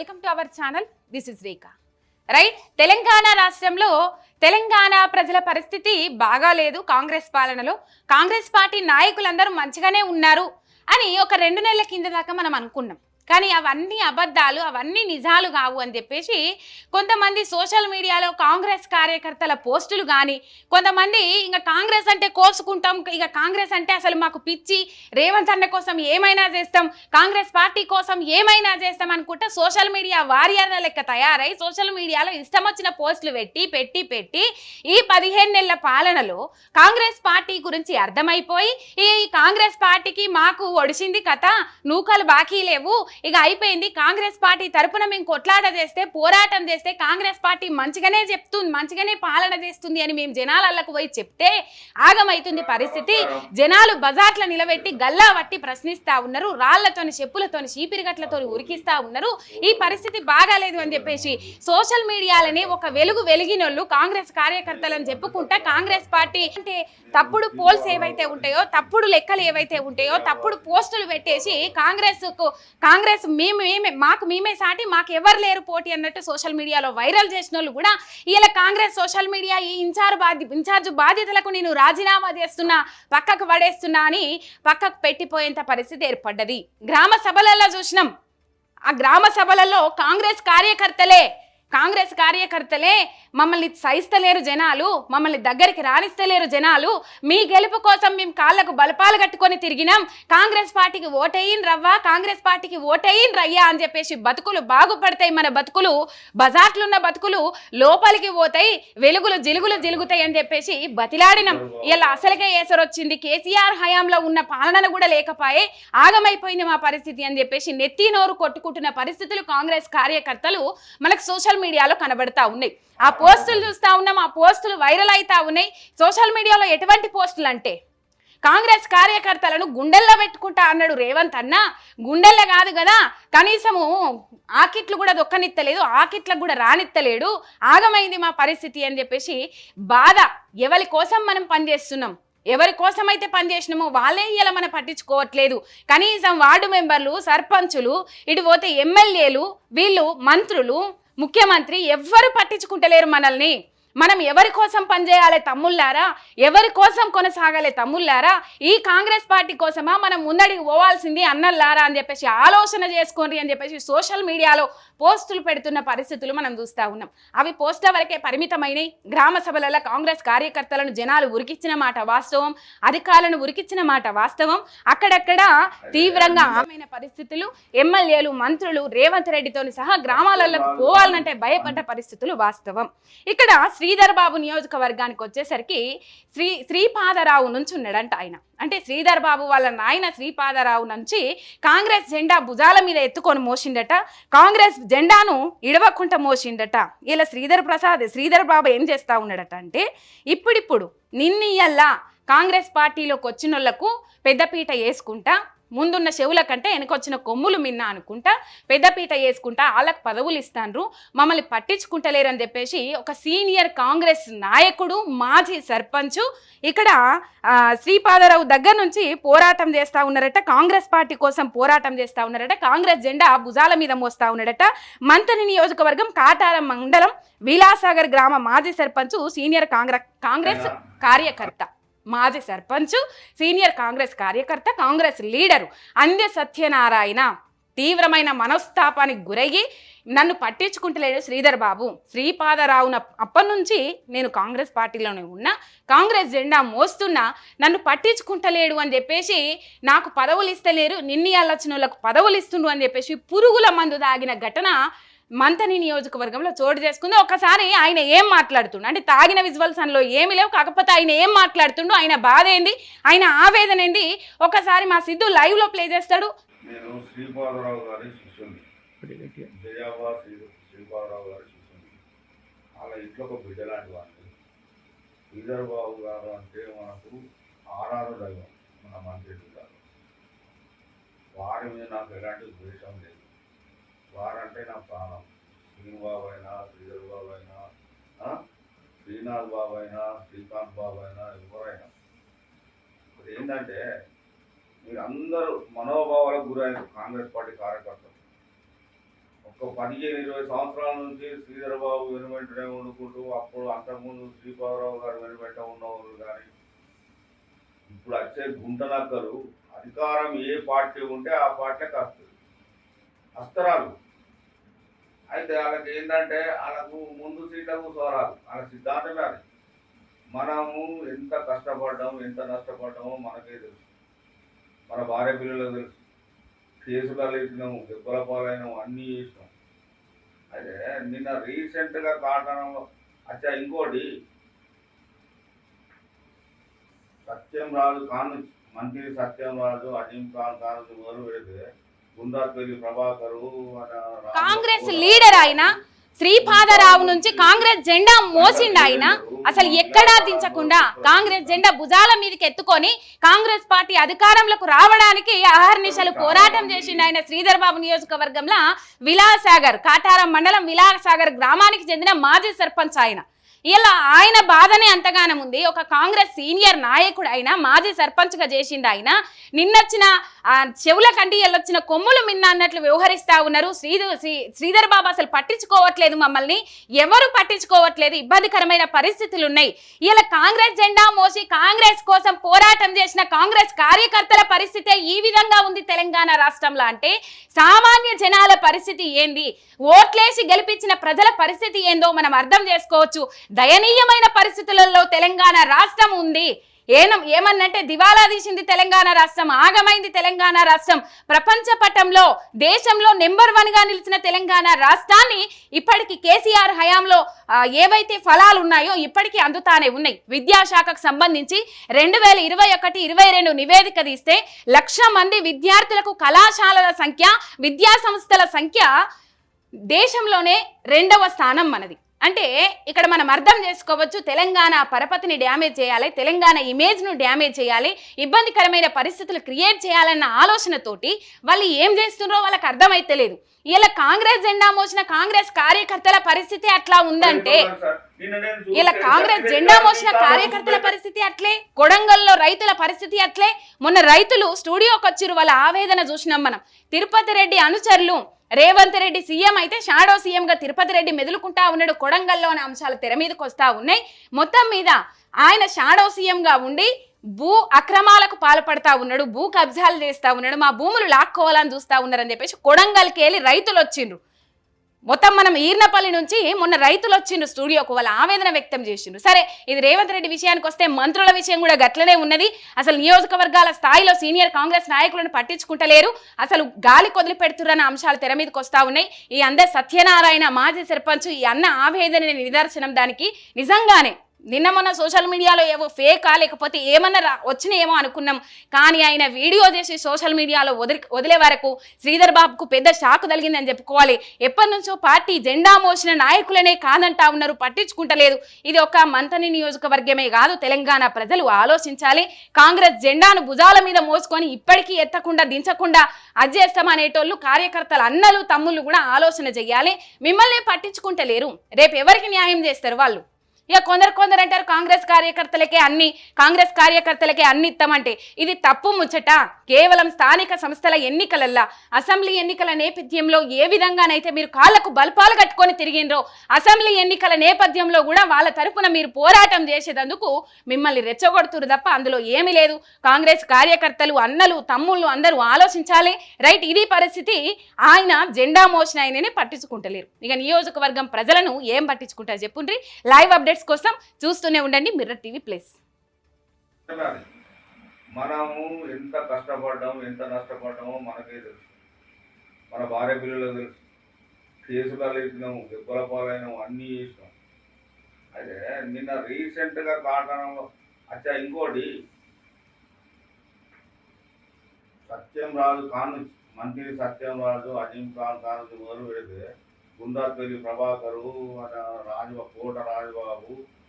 Welcome to our channel this is Rekha right Telangana రాష్ట్రంలో తెలంగాణ ప్రజల పరిస్థితి బాగాలేదు కాంగ్రెస్ పాలనలో. కాంగ్రెస్ పార్టీ నాయకులందరూ మంచిగానే ఉన్నారు అని ఒక రెండు నెలల కింద దాకా మనం అనుకున్నాం. కానీ అవన్నీ అబద్ధాలు అవన్నీ నిజాలు కావు అని చెప్పేసి కొంతమంది సోషల్ మీడియాలో కాంగ్రెస్ కార్యకర్తల పోస్టులు కానీ కొంతమంది ఇంకా కాంగ్రెస్ అంటే కోసుకుంటాం ఇక కాంగ్రెస్ అంటే అసలు మాకు పిచ్చి రేవంత్ అన్న కోసం ఏమైనా చేస్తాం కాంగ్రెస్ పార్టీ కోసం ఏమైనా చేస్తాం అనుకుంటా సోషల్ మీడియా వారియర్ల లెక్క తయారై సోషల్ మీడియాలో ఇష్టం వచ్చిన పోస్టులు పెట్టి పెట్టి పెట్టి ఈ పదిహేను నెలల పాలనలో కాంగ్రెస్ పార్టీ గురించి అర్థమైపోయి ఈ కాంగ్రెస్ పార్టీకి మాకు ఒడిసింది కథ నూకలు బాకీ లేవు ఇక అయిపోయింది. కాంగ్రెస్ పార్టీ తరపున మేము కొట్లాట చేస్తే పోరాటం చేస్తే కాంగ్రెస్ పార్టీ మంచిగానే చెప్తుంది మంచిగానే పాలన చేస్తుంది అని మేము జనాలకు పోయి చెప్తే ఆగమైతుంది పరిస్థితి. జనాలు బజార్ల నిలబెట్టి గల్లా వట్టి ప్రశ్నిస్తా ఉన్నారు రాళ్ళతోని చెప్పులతోని చీపిరిగట్లతో ఉరికిస్తా ఉన్నారు. ఈ పరిస్థితి బాగాలేదు అని చెప్పేసి సోషల్ మీడియాలని ఒక వెలుగు వెలిగినోళ్ళు కాంగ్రెస్ కార్యకర్తలను చెప్పుకుంటా కాంగ్రెస్ పార్టీ అంటే తప్పుడు పోల్స్ ఏవైతే ఉంటాయో తప్పుడు లెక్కలు ఏవైతే ఉంటాయో తప్పుడు పోస్టులు పెట్టేసి కాంగ్రెస్ కాంగ్రెస్ మేము మేమే మాకు మేమే సాటి మాకు ఎవరు లేరు పోటీ అన్నట్టు సోషల్ మీడియాలో వైరల్ చేసిన వాళ్ళు కూడా ఇలా కాంగ్రెస్ సోషల్ మీడియా ఈ ఇన్ఛార్జ్ బాధ్య ఇన్ఛార్జ్ బాధ్యతలకు నేను రాజీనామా చేస్తున్నా పక్కకు పడేస్తున్నా అని పక్కకు పెట్టిపోయేంత పరిస్థితి ఏర్పడ్డది. గ్రామ సభలలో చూసినాం. ఆ గ్రామ సభలలో కాంగ్రెస్ కార్యకర్తలే కాంగ్రెస్ కార్యకర్తలే మమ్మల్ని సహిస్తలేరు జనాలు మమ్మల్ని దగ్గరికి రాణిస్తలేరు జనాలు. మీ గెలుపు కోసం మేము కాళ్ళకు బలపాలు కట్టుకొని తిరిగినాం. కాంగ్రెస్ పార్టీకి ఓటేయిన్ రవ్వా కాంగ్రెస్ పార్టీకి ఓటేయిన్ రయ్యా అని చెప్పేసి బతుకులు బాగుపడతాయి మన బతుకులు బజార్లున్న బతుకులు లోపలికి పోతాయి వెలుగులు జిలుగులు జిలుగుతాయి అని చెప్పేసి బతిలాడినాం. ఇలా అసలుకే ఏసరొచ్చింది కేసీఆర్ హయాంలో ఉన్న పాలన కూడా లేకపాయే ఆగమైపోయింది మా పరిస్థితి అని చెప్పేసి నెత్తి నోరు కొట్టుకుంటున్న పరిస్థితులు కాంగ్రెస్ కార్యకర్తలు. మనకు సోషల్ మీడియాలో కనబడతా ఉన్నాయి. ఆ పోస్టులు చూస్తా ఉన్నాం ఆ పోస్టులు వైరల్ అవుతా ఉన్నాయి. సోషల్ మీడియాలో ఎటువంటి పోస్టులు అంటే కాంగ్రెస్ కార్యకర్తలను గుండెల్లో పెట్టుకుంటా అన్నాడు రేవంత్ అన్న. గుండెల్లో కాదు కదా కనీసము ఆకిట్లు కూడా దొక్కనిత్తలేదు ఆకిట్లకు కూడా రానిత్తలేడు. ఆగమైంది మా పరిస్థితి అని చెప్పేసి బాధ ఎవరి కోసం మనం పనిచేస్తున్నాం? ఎవరి కోసమైతే పనిచేసినామో వాళ్ళే ఇలా మనం పట్టించుకోవట్లేదు. కనీసం వార్డు మెంబర్లు సర్పంచులు ఇటు పోతే ఎమ్మెల్యేలు వీళ్ళు మంత్రులు ముఖ్యమంత్రి ఎవ్వరు పట్టించుకుంటలేరు మనల్ని. మనం ఎవరి కోసం పనిచేయాలి తమ్ముళ్ళారా? ఎవరి కోసం కొనసాగాలి తమ్ముళ్ళారా? ఈ కాంగ్రెస్ పార్టీ కోసమా మనం ముందడికి పోవాల్సింది అన్నల్లారా అని చెప్పేసి ఆలోచన చేసుకోండి అని చెప్పేసి సోషల్ మీడియాలో పోస్టులు పెడుతున్న పరిస్థితులు మనం చూస్తూ ఉన్నాం. అవి పోస్టుల వరకే పరిమితమైనవి గ్రామ సభలలో కాంగ్రెస్ కార్యకర్తలను జనాలు ఉరికిచ్చిన మాట వాస్తవం అధికారులను ఉరికిచ్చిన మాట వాస్తవం. అక్కడక్కడ తీవ్రంగా ఆమెన పరిస్థితులు ఎమ్మెల్యేలు మంత్రులు రేవంత్ రెడ్డితోని సహా గ్రామాలలో పోవాలంటే భయపడ్డ పరిస్థితులు వాస్తవం. ఇక్కడ శ్రీ శ్రీధర్ బాబు నియోజకవర్గానికి వచ్చేసరికి శ్రీ శ్రీపాదరావు నుంచి ఉన్నాడంట ఆయన. అంటే శ్రీధర్ బాబు వాళ్ళ నాయన శ్రీపాదరావు నుంచి కాంగ్రెస్ జెండా భుజాల మీద ఎత్తుకొని మోసిండట. కాంగ్రెస్ జెండాను ఇడవకుండా మోసిండట. ఇలా శ్రీధర్ ప్రసాద్ శ్రీధర్ బాబు ఏం చేస్తా ఉన్నాడట అంటే ఇప్పుడిప్పుడు నిన్నీయల్లా కాంగ్రెస్ పార్టీలోకి వచ్చిన పెద్దపీట వేసుకుంటా ముందున్న చెవుల కంటే వెనకొచ్చిన కొమ్ములు మిన్న అనుకుంటా పెద్దపీట వేసుకుంటా వాళ్ళకి పదవులు ఇస్తాన్రు మమ్మల్ని పట్టించుకుంటలేరని చెప్పేసి ఒక సీనియర్ కాంగ్రెస్ నాయకుడు మాజీ సర్పంచ్ ఇక్కడ శ్రీపాదరావు దగ్గర నుంచి పోరాటం చేస్తా ఉన్నారట. కాంగ్రెస్ పార్టీ కోసం పోరాటం చేస్తా ఉన్నారట. కాంగ్రెస్ జెండా భుజాల మీద మోస్తా ఉన్నాడట. మంతని నియోజకవర్గం కాటారం మండలం విలాసాగర్ గ్రామ మాజీ సర్పంచ్ సీనియర్ కాంగ్రెస్ కాంగ్రెస్ కార్యకర్త. మాజీ సర్పంచ్ సీనియర్ కాంగ్రెస్ కార్యకర్త కాంగ్రెస్ లీడరు అంద్య సత్యనారాయణ తీవ్రమైన మనస్తాపానికి గురయ్యి నన్ను పట్టించుకుంటలేడు శ్రీధర్ బాబు. శ్రీపాదరావున అప్పటి నుంచి నేను కాంగ్రెస్ పార్టీలోనే ఉన్నా కాంగ్రెస్ జెండా మోస్తున్నా నన్ను పట్టించుకుంటలేడు అని చెప్పేసి నాకు పదవులు ఇస్తలేరు నిన్ని అల్లచిన పదవులు ఇస్తుండు అని చెప్పేసి పురుగుల మందు తాగిన ఘటన మంతని నియోజకవర్గంలో చోటు చేసుకుంది. ఒకసారి ఆయన ఏం మాట్లాడుతుండు? అంటే తాగిన విజువల్స్ అందులో ఏమి లేవు. కాకపోతే ఆయన ఏం మాట్లాడుతుండు? ఆయన బాధ ఏంది? ఆయన ఆవేదన ఏంది? ఒకసారి మా సిద్ధు లైవ్లో ప్లే చేస్తాడు. నేను శ్రీపాదరావు గారి శిష్యుని. జయాబా శ్రీ శ్రీపాదరావు గారి శిష్యుని. వాళ్ళ ఇంట్లో ఒక బిడ్డ లాంటి వాడిని. శ్రీధర్ బాబు గారు అంటే మనకు ఆరాధ దైవం మన మంత్రి గారు వారి మీద నాకు ఎలాంటి ద్వేషం లేదు. వారంటే నా ప్రాణం. శ్రీనుబాబు అయినా శ్రీధర్ బాబు అయినా శ్రీనాథ్ బాబు అయినా శ్రీకాంత్ బాబు అయినా ఎవరైనా ఇప్పుడు ఏంటంటే మీరు అందరూ మనోభావాలకు గురైన కాంగ్రెస్ పార్టీ కార్యకర్తలు ఒక పదిహేను ఇరవై సంవత్సరాల నుంచి శ్రీధర్ బాబు వెనువెంటనే వండుకుంటూ అప్పుడు అంతకుముందు శ్రీపాదరావు గారు వెనువెంట ఉన్నవారు కానీ ఇప్పుడు వచ్చే గుంటనక్కలు అధికారం ఏ పార్టీ ఉంటే ఆ పార్టీకి వస్తుంది అస్తరాలు అయితే వాళ్ళకి ఏంటంటే వాళ్ళకు ముందు సీట్లకు సోరాలు వాళ్ళ సిద్ధాంతమే అది. మనము ఎంత కష్టపడ్డాము ఎంత నష్టపడ్డామో మనకే తెలుసు. మన భార్య పిల్లలకు తెలుసు. కేసులలో ఇచ్చినాము దెబ్బల పాలైనాము అన్నీ చేసినాం. అయితే నిన్న రీసెంట్గా కాటనం అచ్చా ఇంకోటి. సత్యం రాజు కాను మంత్రి సత్యం రాజు అజీం ఖాన్ కాను మొదలు పెడితే కాంగ్రెస్ లీడర్ ఆయన శ్రీపాదరావు నుంచి కాంగ్రెస్ జెండా మోసిండు ఆయన. అసలు ఎక్కడా దించకుండా కాంగ్రెస్ జెండా భుజాల మీదకి ఎత్తుకొని కాంగ్రెస్ పార్టీ అధికారంలోకి రావడానికి అహర్నిశలు పోరాటం చేసిండు ఆయన శ్రీధర్ బాబు నియోజకవర్గంలో విలాసాగర్ కాటారం మండలం విలాసాగర్ గ్రామానికి చెందిన మాజీ సర్పంచ్ ఆయన. ఇలా ఆయన బాధనే అంతగానం ఉంది. ఒక కాంగ్రెస్ సీనియర్ నాయకుడు అయినా మాజీ సర్పంచ్గా చేసిండు ఆయన నిన్నొచ్చిన చెవుల కంటి వెళ్ళొచ్చిన కొమ్ములు మిన్న అన్నట్లు వ్యవహరిస్తా ఉన్నారు. శ్రీధు శ్రీ శ్రీధర్ బాబు అసలు పట్టించుకోవట్లేదు మమ్మల్ని. ఎవరు పట్టించుకోవట్లేదు. ఇబ్బందికరమైన పరిస్థితులు ఉన్నాయి ఇలా కాంగ్రెస్ జెండా మోసి కాంగ్రెస్ కోసం పోరాటం చేసిన కాంగ్రెస్ కార్యకర్తల పరిస్థితే ఈ విధంగా ఉంది తెలంగాణ రాష్ట్రంలో అంటే సామాన్య జనాల పరిస్థితి ఏంది? ఓట్లేసి గెలిపించిన ప్రజల పరిస్థితి ఏందో మనం అర్థం చేసుకోవచ్చు. దయనీయమైన పరిస్థితులలో తెలంగాణ రాష్ట్రం ఉంది. ఏనం ఏమన్నంటే దివాలా తీసింది తెలంగాణ రాష్ట్రం ఆగమైంది తెలంగాణ రాష్ట్రం. ప్రపంచ పటంలో దేశంలో నెంబర్ వన్గా నిలిచిన తెలంగాణ రాష్ట్రాన్ని ఇప్పటికి కేసీఆర్ హయాంలో ఏవైతే ఫలాలు ఉన్నాయో ఇప్పటికీ అందుతానే ఉన్నాయి. విద్యాశాఖకు సంబంధించి రెండు వేల ఇరవై ఒకటి ఇరవై రెండు నివేదిక తీస్తే లక్ష మంది విద్యార్థులకు కళాశాలల సంఖ్య విద్యా సంస్థల సంఖ్య దేశంలోనే రెండవ స్థానం మనది. అంటే ఇక్కడ మనం అర్థం చేసుకోవచ్చు తెలంగాణ పరపతిని డ్యామేజ్ చేయాలి తెలంగాణ ఇమేజ్ను డ్యామేజ్ చేయాలి ఇబ్బందికరమైన పరిస్థితులు క్రియేట్ చేయాలన్న ఆలోచనతోటి వాళ్ళు ఏం చేస్తున్నారో వాళ్ళకి అర్థమైతలేదు ఇలా కాంగ్రెస్ జెండా మోసిన కాంగ్రెస్ కార్యకర్తల పరిస్థితి అట్లా ఉందంటే ఇలా కాంగ్రెస్ జెండా మోసిన కార్యకర్తల పరిస్థితి అట్లే కొడంగల్లో రైతుల పరిస్థితి అట్లే మొన్న రైతులు స్టూడియోకి వచ్చిరు వాళ్ళ ఆవేదన చూసినాం మనం. తిరుపతి రెడ్డి అనుచరులు రేవంత్ రెడ్డి సీఎం అయితే షాడో సీఎంగా తిరుపతి రెడ్డి మెదులుకుంటా ఉన్నాడు కొడంగల్లో అనే అంశాలు తెర మీదకి వస్తా ఉన్నాయి. మొత్తం మీద ఆయన షాడో సీఎంగా ఉండి భూ అక్రమాలకు పాల్పడతా ఉన్నాడు భూ కబ్జాలు చేస్తా ఉన్నాడు మా భూములు లాక్కోవాలని చూస్తా ఉన్నారని చెప్పేసి కొడంగల్కి వెళ్ళి రైతులు వచ్చిండ్రు. మొత్తం మనం ఈర్నపల్లి నుంచి మొన్న రైతులు వచ్చిండ్రు స్టూడియోకు వాళ్ళ ఆవేదన వ్యక్తం చేసిండ్రు. సరే ఇది రేవంత్ రెడ్డి విషయానికి వస్తే మంత్రుల విషయం కూడా గట్లనే ఉన్నది. అసలు నియోజకవర్గాల స్థాయిలో సీనియర్ కాంగ్రెస్ నాయకులను పట్టించుకుంటలేరు. అసలు గాలి కొదిలి పెడుతురన్న అంశాలు తెర మీదకి వస్తా ఉన్నాయి. ఈ అందరి సత్యనారాయణ మాజీ సర్పంచ్ ఈ అన్న ఆవేదన నిదర్శనం దానికి. నిజంగానే నిన్న మొన్న సోషల్ మీడియాలో ఏవో ఫేకా లేకపోతే ఏమన్నా రా- వచ్చినాయేమో అనుకున్నాం. కానీ ఆయన వీడియో చేసి సోషల్ మీడియాలో వదిలి వదిలే వరకు శ్రీధర్ బాబుకు పెద్ద షాక్ తగిలిందని చెప్పుకోవాలి. ఎప్పటి నుంచో పార్టీ జెండా మోసిన నాయకులనే కాదంటా ఉన్నారు పట్టించుకుంటలేదు. ఇది ఒక మంతని నియోజకవర్గమే కాదు తెలంగాణ ప్రజలు ఆలోచించాలి. కాంగ్రెస్ జెండాను భుజాల మీద మోసుకొని ఇప్పటికీ ఎత్తకుండా దించకుండా అజ్జేస్తామనేటోళ్ళు కార్యకర్తలు అన్నలు తమ్ముళ్ళు కూడా ఆలోచన చెయ్యాలి. మిమ్మల్ని పట్టించుకుంటలేరు. రేపు ఎవరికి న్యాయం చేస్తారు వాళ్ళు? ఇక కొందరు కొందరు అంటారు కాంగ్రెస్ కార్యకర్తలకే అన్ని కాంగ్రెస్ కార్యకర్తలకే అన్ని ఇస్తామంటే ఇది తప్పు ముచ్చట. కేవలం స్థానిక సంస్థల ఎన్నికలల్లా అసెంబ్లీ ఎన్నికల నేపథ్యంలో ఏ విధంగానైతే మీరు కాళ్ళకు బల్పాలు కట్టుకొని తిరిగిండ్రో అసెంబ్లీ ఎన్నికల నేపథ్యంలో కూడా వాళ్ళ తరపున మీరు పోరాటం చేసేటందుకు మిమ్మల్ని రెచ్చగొడుతురు తప్ప అందులో ఏమీ లేదు. కాంగ్రెస్ కార్యకర్తలు అన్నలు తమ్ముళ్ళు అందరూ ఆలోచించాలి. రైట్ ఇది పరిస్థితి ఆయన జెండా మోసిన ఆయననే పట్టించుకుంటలేరు. ఇక నియోజకవర్గం ప్రజలను ఏం పట్టించుకుంటారు చెప్పుండ్రి? లైవ్ అప్డేట్స్ కోసం చూస్తూనే ఉండండి మిర్రర్ టీవీ ప్లస్. మనము ఎంత కష్టపడ్డాము ఎంత నష్టపడ్డామో మనకే తెలుసు. మన భార్య పిల్లలకు తెలుసు. కేసులలో ఇచ్చినాము దెబ్బల పాలైనాము అన్నీ చేసినాం. అయితే నిన్న రీసెంట్గా కాటనం అచ్చా ఇంకోటి. సత్యం రాజు కాను మంత్రి సత్యం రాజు అజీం ఖాన్ కాను మొదలు పెడితే గుండాపల్లి ప్రభాకరు రాజువ రాజు కోట రాజుబాబు